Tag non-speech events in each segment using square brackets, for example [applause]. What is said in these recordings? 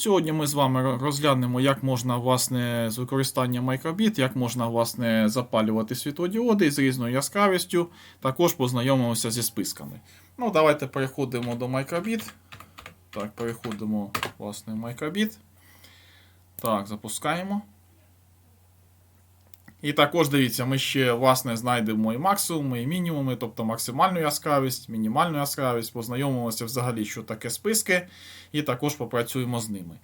Сьогодні ми з вами розглянемо, як можна власне, з використанням мікробіт, як можна власне, запалювати світлодіоди з різною яскравістю. Також познайомимося зі списками. Ну, Давайте переходимо до мікробіт. Так, переходимо власне, в мікробіт. Так, запускаємо. І також дивіться, ми ще власне знайдемо і максимуми, і мінімуми, тобто максимальну яскравість, мінімальну яскравість, познайомимося взагалі, що таке списки, і також попрацюємо з ними.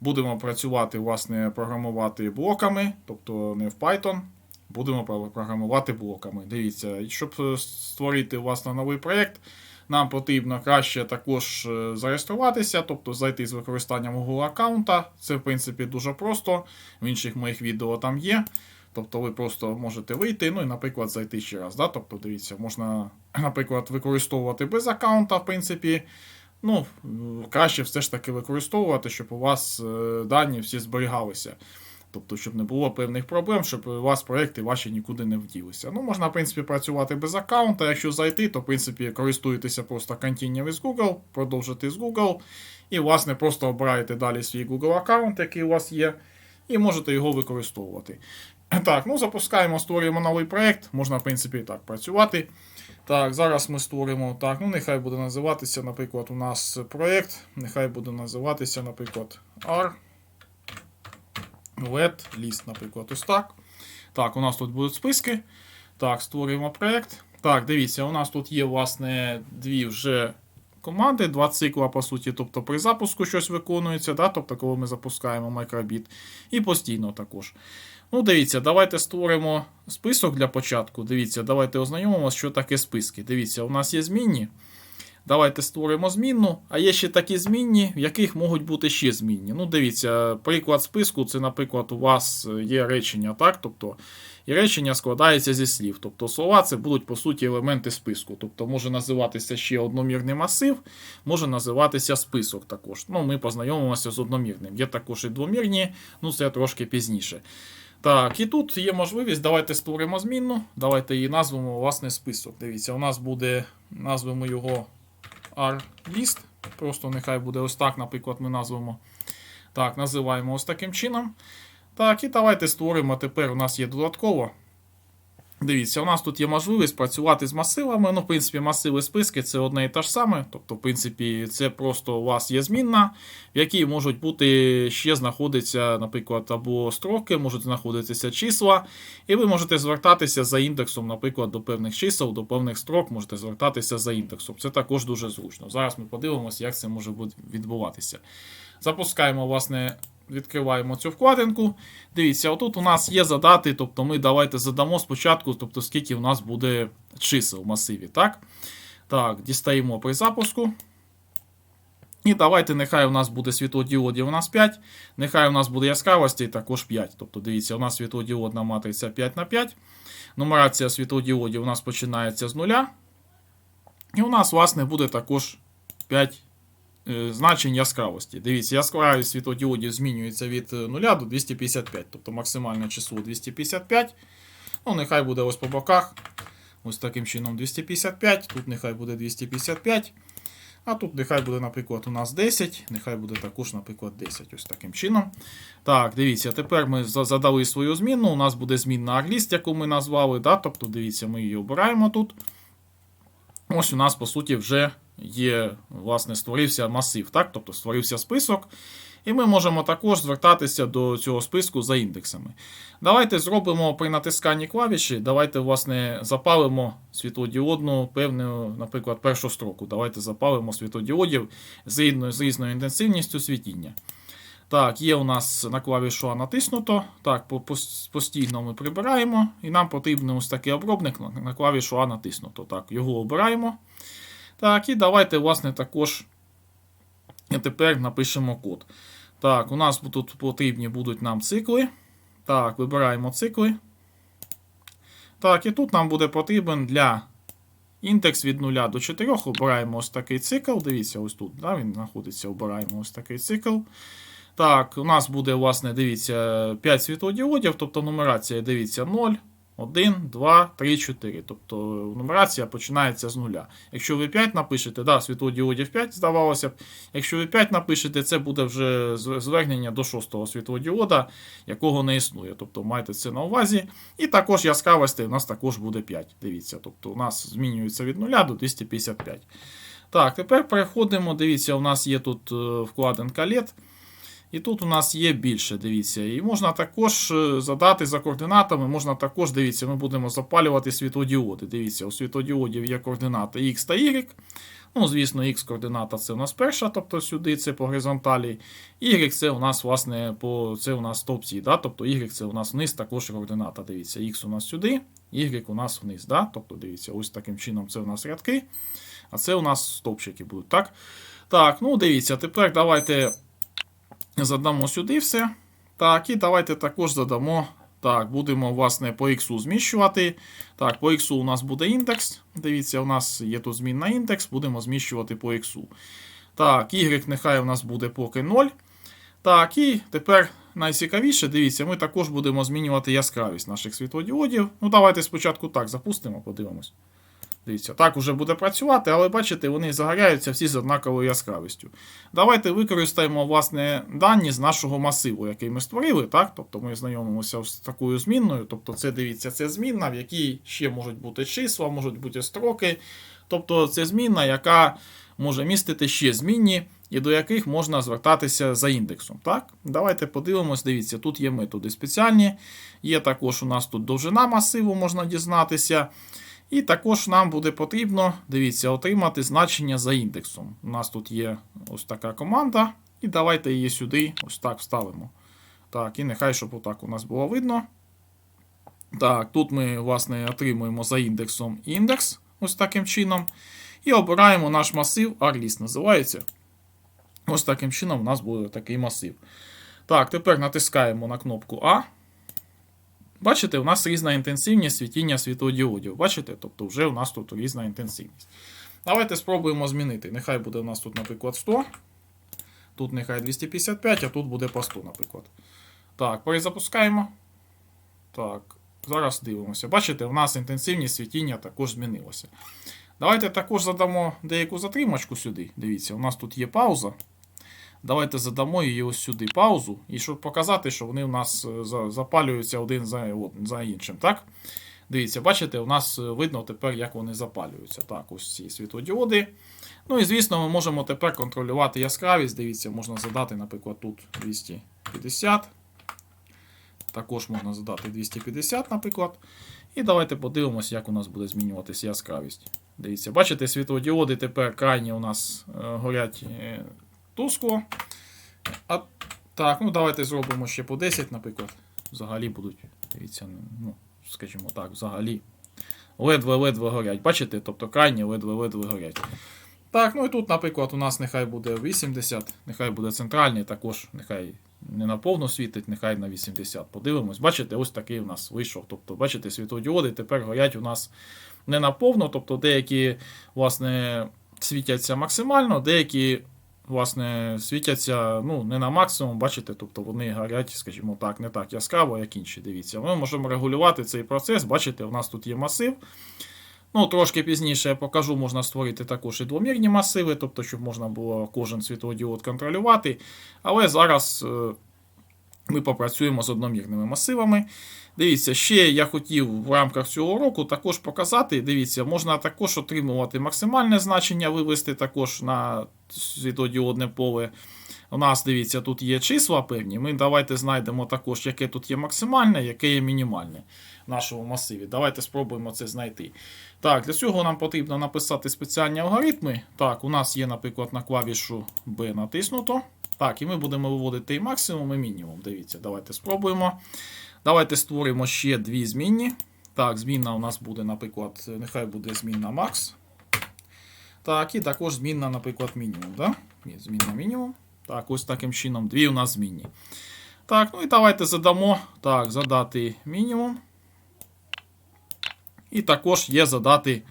Будемо працювати, власне, програмувати блоками, тобто не в Python. Будемо програмувати блоками. Дивіться, щоб е, створити власне новий проєкт, нам потрібно краще також е, зареєструватися, тобто зайти з використанням Google аккаунта. Це, в принципі, дуже просто. В інших моїх відео там є. Тобто ви просто можете вийти, ну і, наприклад, зайти ще раз. Да? Тобто, дивіться, можна, [clears throat] наприклад, використовувати без аккаунта, в принципі. Ну, краще все ж таки використовувати, щоб у вас е, дані всі зберігалися. Тобто, щоб не було певних проблем, щоб у вас проекти ваші нікуди не вділися. Ну, можна, в принципі, працювати без аккаунта. Якщо зайти, то, в принципі, користуєтеся просто Continue з Google, продовжити з Google. І, власне, просто обираєте далі свій Google аккаунт, який у вас є, і можете його використовувати. [clears throat] Так, ну запускаємо, створюємо новий проєкт. Можна, в принципі, і так працювати. Так, зараз ми створимо. Так, ну нехай буде називатися, наприклад, у нас проєкт. Нехай буде називатися, наприклад, R. LED list, наприклад, ось так. Так, у нас тут будуть списки. Так, створюємо проєкт. Так, дивіться, у нас тут є, власне, дві вже команди, два цикла, по суті. Тобто при запуску щось виконується, да? тобто, коли ми запускаємо мікробіт. І постійно також. Ну, дивіться, давайте створимо список для початку. Дивіться, давайте ознайомимося, що таке списки. Дивіться, у нас є змінні. Давайте створимо змінну, а є ще такі змінні, в яких можуть бути ще змінні. Ну, дивіться, приклад списку це, наприклад, у вас є речення, так? Тобто, і речення складається зі слів. Тобто слова це будуть, по суті, елементи списку. Тобто може називатися ще одномірний масив, може називатися список також. Ну, Ми познайомимося з одномірним. Є також і двомірні, ну це трошки пізніше. Так, і тут є можливість, давайте створимо змінну, давайте її назвемо власне список. Дивіться, у нас буде, назвемо його R-list. Просто нехай буде ось так, наприклад, ми назвемо. Так, називаємо ось таким чином. Так, і давайте створимо. Тепер у нас є додатково. Дивіться, у нас тут є можливість працювати з масивами. Ну, в принципі, масиви списки це одне і те ж саме. Тобто, в принципі, це просто у вас є змінна, в якій можуть бути ще знаходиться, наприклад, або строки, можуть знаходитися числа. І ви можете звертатися за індексом, наприклад, до певних чисел, до певних строк, можете звертатися за індексом. Це також дуже зручно. Зараз ми подивимося, як це може відбуватися. Запускаємо, власне. Відкриваємо цю вкладинку. Дивіться, отут у нас є задати, тобто ми давайте задамо спочатку, тобто скільки у нас буде чисел в масиві. Так, Так, дістаємо при запуску. І давайте, нехай у нас буде світлодіодів у нас 5, нехай у нас буде яскравості також 5. Тобто, дивіться, у нас світлодіодна матриця 5 на 5. Нумерація світлодіодів у нас починається з нуля. І у нас, власне, буде також 5 Е, значень яскравості. Дивіться, яскравість світлодіодів змінюється від 0 до 255, тобто максимальне число 255. Ну, нехай буде ось по боках. Ось таким чином 255. Тут нехай буде 255. А тут нехай буде, наприклад, у нас 10, нехай буде також, наприклад, 10. Ось таким чином. Так, дивіться, тепер ми задали свою зміну. У нас буде змінна аргліст, яку ми назвали. Да? Тобто, дивіться, ми її обираємо тут. Ось у нас, по суті, вже є, власне, створився масив, так? тобто створився список. І ми можемо також звертатися до цього списку за індексами. Давайте зробимо при натисканні клавіші. Давайте, власне, запалимо світлодіодну певну, наприклад, першу строку. Давайте запалимо світлодіодів з різною, з різною інтенсивністю світіння. Так, є у нас на клавішу А натиснуто. Так, постійно ми прибираємо. І нам потрібен ось такий обробник на клавішу А натиснуто. Так, його обираємо. Так, і давайте, власне, також тепер напишемо код. Так, у нас тут потрібні будуть нам цикли. Так, вибираємо цикли. Так, і тут нам буде потрібен для індекс від 0 до 4. Обираємо ось такий цикл. Дивіться, ось тут да, він знаходиться. Обираємо ось такий цикл. Так, у нас буде, власне, дивіться, 5 світлодіодів, тобто нумерація, дивіться, 0, 1, 2, 3, 4. Тобто нумерація починається з нуля. Якщо ви 5 напишете, да, світлодіодів 5, здавалося б. Якщо ви 5 напишете, це буде вже звернення до 6 світлодіода, якого не існує. Тобто майте це на увазі. І також яскравості у нас також буде 5. Дивіться, тобто у нас змінюється від 0 до 255. Так, тепер переходимо. Дивіться, у нас є тут е, вкладинка LED. І тут у нас є більше, дивіться. І можна також е, задати за координатами, можна також, дивіться, ми будемо запалювати світлодіоди. Дивіться, у світлодіодів є координати X та Y. Ну, звісно, X координата це у нас перша, тобто сюди це по горизонталі. Y це у нас, власне, по це у нас стовпці, да? тобто Y це у нас вниз також координата. Дивіться, X у нас сюди, Y у нас вниз. Да? Тобто, дивіться, ось таким чином це у нас рядки, а це у нас стовпчики будуть. Так, так ну дивіться, тепер давайте задамо сюди все. Так, і давайте також задамо. Так, будемо, власне, по X зміщувати. Так, по X у нас буде індекс. Дивіться, у нас є тут змінна індекс, будемо зміщувати по X. Так, Y нехай у нас буде поки 0. Так, і тепер найцікавіше, дивіться, ми також будемо змінювати яскравість наших світлодіодів. Ну, давайте спочатку так запустимо, подивимось. Дивіться, так уже буде працювати, але бачите, вони загоряються всі з однаковою яскравістю. Давайте використаємо власне дані з нашого масиву, який ми створили. так? Тобто ми знайомимося з такою змінною. Тобто, це дивіться, це змінна, в якій ще можуть бути числа, можуть бути строки. Тобто, це змінна, яка може містити ще змінні, і до яких можна звертатися за індексом. Так? Давайте подивимось, дивіться, тут є методи спеціальні. Є також у нас тут довжина масиву, можна дізнатися. І також нам буде потрібно, дивіться, отримати значення за індексом. У нас тут є ось така команда, і давайте її сюди ось так вставимо. Так, і нехай, щоб отак у нас було видно. Так, тут ми, власне, отримуємо за індексом індекс, ось таким чином. І обираємо наш масив, ArList називається. Ось таким чином у нас буде такий масив. Так, тепер натискаємо на кнопку А. Бачите, у нас різна інтенсивність світіння світлодіодів. Бачите? Тобто вже у нас тут різна інтенсивність. Давайте спробуємо змінити. Нехай буде у нас тут, наприклад, 100. Тут нехай 255, а тут буде по 100, наприклад. Так, перезапускаємо. Так, зараз дивимося. Бачите, у нас інтенсивність світіння також змінилася. Давайте також задамо деяку затримочку сюди. Дивіться, у нас тут є пауза. Давайте задамо її ось сюди паузу, і щоб показати, що вони у нас е, запалюються один за, іншим. Так? Дивіться, бачите, у нас е, видно тепер, як вони запалюються. Так, ось ці світлодіоди. Ну і звісно, ми можемо тепер контролювати яскравість. Дивіться, можна задати, наприклад, тут 250. Також можна задати 250, наприклад. І давайте подивимося, як у нас буде змінюватися яскравість. Дивіться, бачите, світлодіоди тепер крайні у нас е, горять тускло. А, так, ну давайте зробимо ще по 10, наприклад. Взагалі будуть, дивіться, ну, скажімо так, взагалі. Ледве-ледве горять. Бачите? Тобто крайні ледве-ледве горять. Так, ну і тут, наприклад, у нас нехай буде 80, нехай буде центральний, також нехай не на повну світить, нехай на 80. Подивимось. Бачите, ось такий у нас вийшов. Тобто, бачите, світлодіоди тепер горять у нас не на повну, тобто деякі, власне, світяться максимально, деякі, власне, світяться ну, не на максимум, бачите, тобто вони горять, скажімо так, не так яскраво, як інші. Дивіться. Ми можемо регулювати цей процес. Бачите, у нас тут є масив. Ну, трошки пізніше я покажу, можна створити також і двомірні масиви, тобто, щоб можна було кожен світлодіод контролювати. Але зараз е, ми попрацюємо з одномірними масивами. Дивіться, ще я хотів в рамках цього уроку також показати. Дивіться, можна також отримувати максимальне значення, вивести також на світлодіодне поле. У нас, дивіться, тут є числа певні. Ми давайте знайдемо також, яке тут є максимальне, яке є мінімальне в нашому масиві. Давайте спробуємо це знайти. Так, для цього нам потрібно написати спеціальні алгоритми. Так, у нас є, наприклад, на клавішу B натиснуто. Так, і ми будемо виводити і максимум, і мінімум. Дивіться, давайте спробуємо. Давайте створимо ще дві змінні. Так, змінна у нас буде, наприклад, нехай буде змінна max. Так, і також змінна, наприклад, мінімум. Да? Ні, змінна мінімум. Так, ось таким чином дві у нас змінні. Так, ну і давайте задамо. Так, задати мінімум. І також є задати.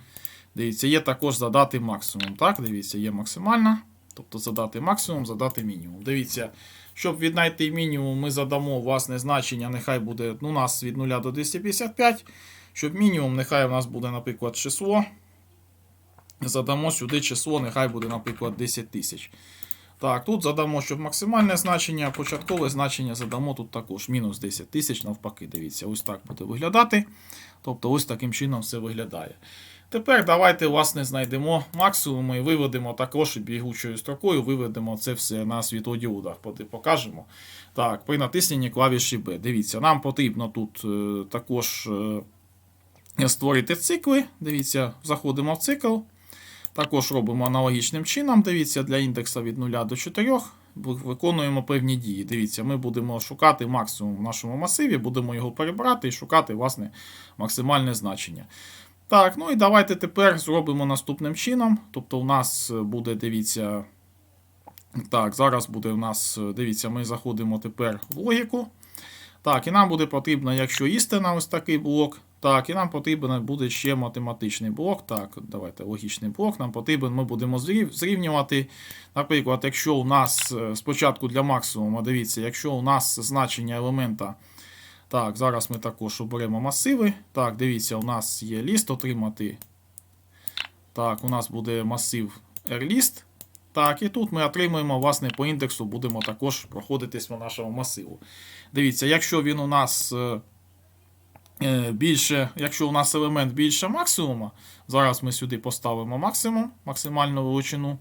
Дивіться, є також задати максимум. Так, дивіться, є максимальна. Тобто задати максимум, задати мінімум. Дивіться, щоб віднайти мінімум, ми задамо власне значення, нехай буде ну, у нас від 0 до 255. щоб мінімум, нехай у нас буде, наприклад, число. Задамо сюди число, нехай буде, наприклад, 10 тисяч. Так, тут задамо, щоб максимальне значення, початкове значення задамо тут також мінус 10 тисяч, навпаки, дивіться, ось так буде виглядати. Тобто ось таким чином все виглядає. Тепер давайте власне, знайдемо максимум і виведемо також бігучою строкою, виведемо це все на світлодіодах, покажемо. Так, при натисненні клавіші B. Дивіться, нам потрібно тут е, також е, створити цикли. Дивіться, заходимо в цикл. Також робимо аналогічним чином. Дивіться, для індекса від 0 до 4 виконуємо певні дії. Дивіться, ми будемо шукати максимум в нашому масиві, будемо його перебрати і шукати власне максимальне значення. Так, ну і давайте тепер зробимо наступним чином. Тобто, у нас буде, дивіться. Так, зараз буде у нас, дивіться, ми заходимо тепер в логіку. Так, і нам буде потрібно, якщо істина, ось такий блок. Так, і нам потрібен буде ще математичний блок. Так, давайте логічний блок. Нам потрібен, ми будемо зрівнювати. Наприклад, якщо у нас е, спочатку для максимуму, дивіться, якщо у нас значення елемента. Так, зараз ми також оберемо масиви. Так, дивіться, у нас є ліст отримати. Так, у нас буде масив R-ліст. Так, і тут ми отримуємо, власне, по індексу будемо також проходитись по нашому масиву. Дивіться, якщо він у нас е, е, більше, якщо у нас елемент більше максимума, зараз ми сюди поставимо максимум, максимальну величину.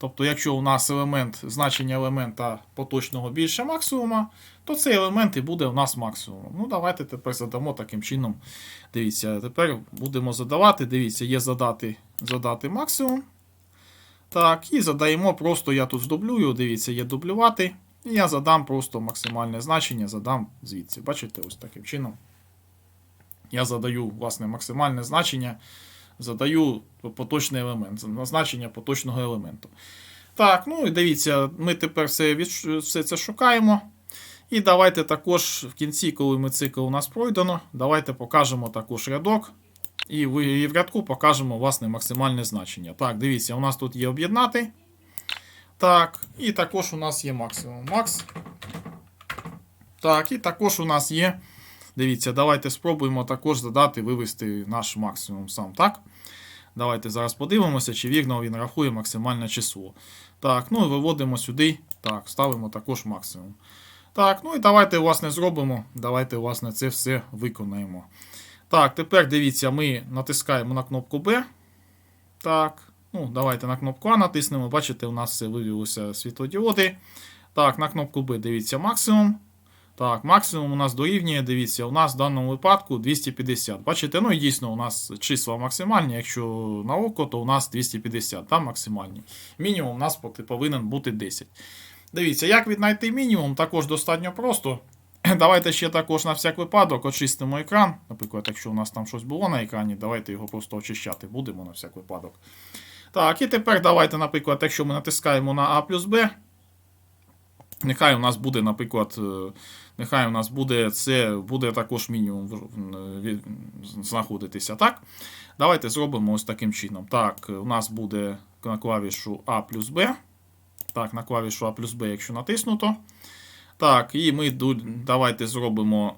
Тобто, якщо у нас елемент, значення елемента поточного більше максимума, то цей елемент і буде у нас максимумом. Ну, давайте тепер задамо таким чином. Дивіться, тепер будемо задавати. Дивіться, є задати, задати максимум. Так, і задаємо просто, я тут здублюю, дивіться, є дублювати. І я задам просто максимальне значення, задам звідси. Бачите, ось таким чином. Я задаю, власне, максимальне значення, задаю поточний елемент, значення поточного елементу. Так, ну і дивіться, ми тепер все, все це шукаємо. І давайте також в кінці, коли ми цикл у нас пройдено, давайте покажемо також рядок. І в рядку покажемо власне максимальне значення. Так, дивіться, у нас тут є об'єднати. Так, і також у нас є максимум. Макс. Так, і також у нас є. Дивіться, давайте спробуємо також задати, вивести наш максимум сам. Так? Давайте зараз подивимося, чи вірно він рахує максимальне число. Так, ну і виводимо сюди. Так, ставимо також максимум. Так, ну і давайте, власне, зробимо. Давайте, власне, це все виконаємо. Так, тепер дивіться, ми натискаємо на кнопку B. Так, ну, давайте на кнопку А натиснемо. Бачите, у нас все вивілося світлодіоди. Так, на кнопку B дивіться максимум. Так, максимум у нас дорівнює, дивіться, у нас в даному випадку 250. Бачите, ну і дійсно у нас числа максимальні. Якщо на око, то у нас 250, там максимальні. Мінімум у нас повинен бути 10. Дивіться, як віднайти мінімум, також достатньо просто. [clears throat] Давайте ще також на всяк випадок очистимо екран. Наприклад, якщо у нас там щось було на екрані, давайте його просто очищати будемо на всяк випадок. Так, і тепер давайте, наприклад, якщо ми натискаємо на А плюс Б, нехай у нас буде, наприклад, е, нехай у нас буде це буде також мінімум знаходитися. Так? Давайте зробимо ось таким чином. Так, у нас буде на клавішу А плюс Б. Так, на клавішу А плюс Б, якщо натиснуто. Так, і ми давайте зробимо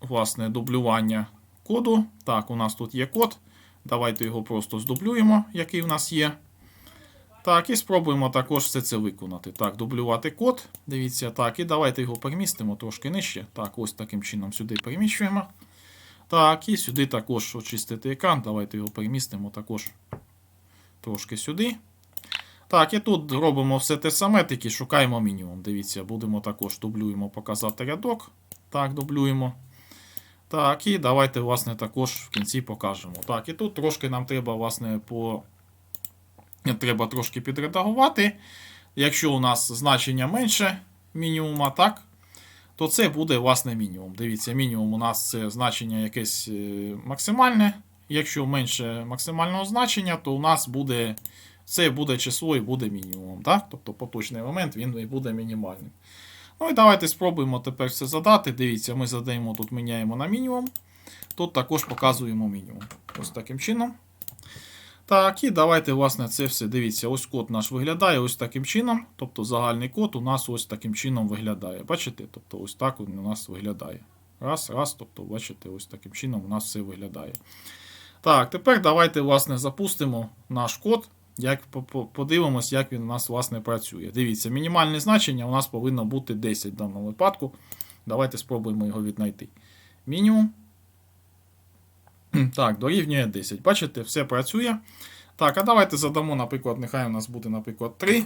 власне дублювання коду. Так, у нас тут є код. Давайте його просто здублюємо, який у нас є. Так, і спробуємо також все це виконати. Так, дублювати код. Дивіться, так, і давайте його перемістимо трошки нижче. Так, ось таким чином сюди переміщуємо. Так, і сюди також очистити екран. Давайте його перемістимо також трошки сюди. Так, і тут робимо все те саме, тільки шукаємо мінімум. Дивіться, будемо також дублюємо показати рядок. Так, дублюємо. Так, і давайте, власне, також в кінці покажемо. Так, і тут трошки нам треба, власне, по. Треба трошки підредагувати. Якщо у нас значення менше мінімума, так, то це буде, власне, мінімум. Дивіться, мінімум у нас це значення якесь е, максимальне. Якщо менше максимального значення, то у нас буде це буде число і буде мінімумом. Так? Тобто поточний момент він і буде мінімальним. Ну і давайте спробуємо тепер це задати. Дивіться, ми задаємо тут, міняємо на мінімум. Тут також показуємо мінімум. Ось таким чином. Так, і давайте, власне, це все. Дивіться, ось код наш виглядає ось таким чином. Тобто загальний код у нас ось таким чином виглядає. Бачите? Тобто ось так він у нас виглядає. Раз, раз. Тобто, бачите, ось таким чином у нас все виглядає. Так, тепер давайте, власне, запустимо наш код. Як по- по- подивимось, як він у нас власне працює. Дивіться, мінімальне значення у нас повинно бути 10 в даному випадку. Давайте спробуємо його віднайти. Мінімум. Так, дорівнює 10. Бачите, все працює. Так, а давайте задамо, наприклад, нехай у нас буде, наприклад, 3.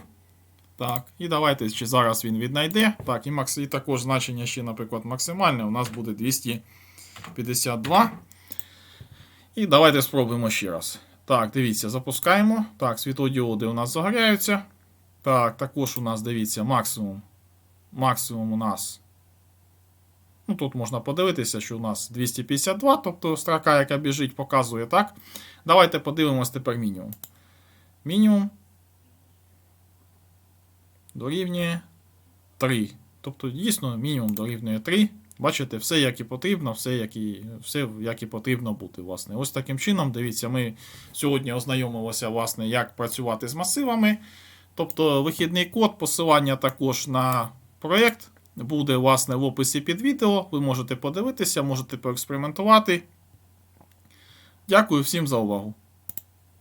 Так, і давайте, чи зараз він віднайде. Так, і, макс... і також значення ще, наприклад, максимальне у нас буде 252. І давайте спробуємо ще раз. Так, дивіться, запускаємо. Так, світлодіоди у нас загоряються. Так, також у нас, дивіться, максимум. Максимум у нас. Ну, тут можна подивитися, що у нас 252, тобто строка, яка біжить, показує, так? Давайте подивимось тепер мінімум. Мінімум дорівнює 3. Тобто, дійсно, мінімум дорівнює 3. Бачите, все як і потрібно, все як і, все як і потрібно бути. Власне. Ось таким чином, дивіться, ми сьогодні ознайомилися, власне, як працювати з масивами. Тобто вихідний код, посилання також на проєкт буде власне, в описі під відео. Ви можете подивитися, можете поекспериментувати. Дякую всім за увагу.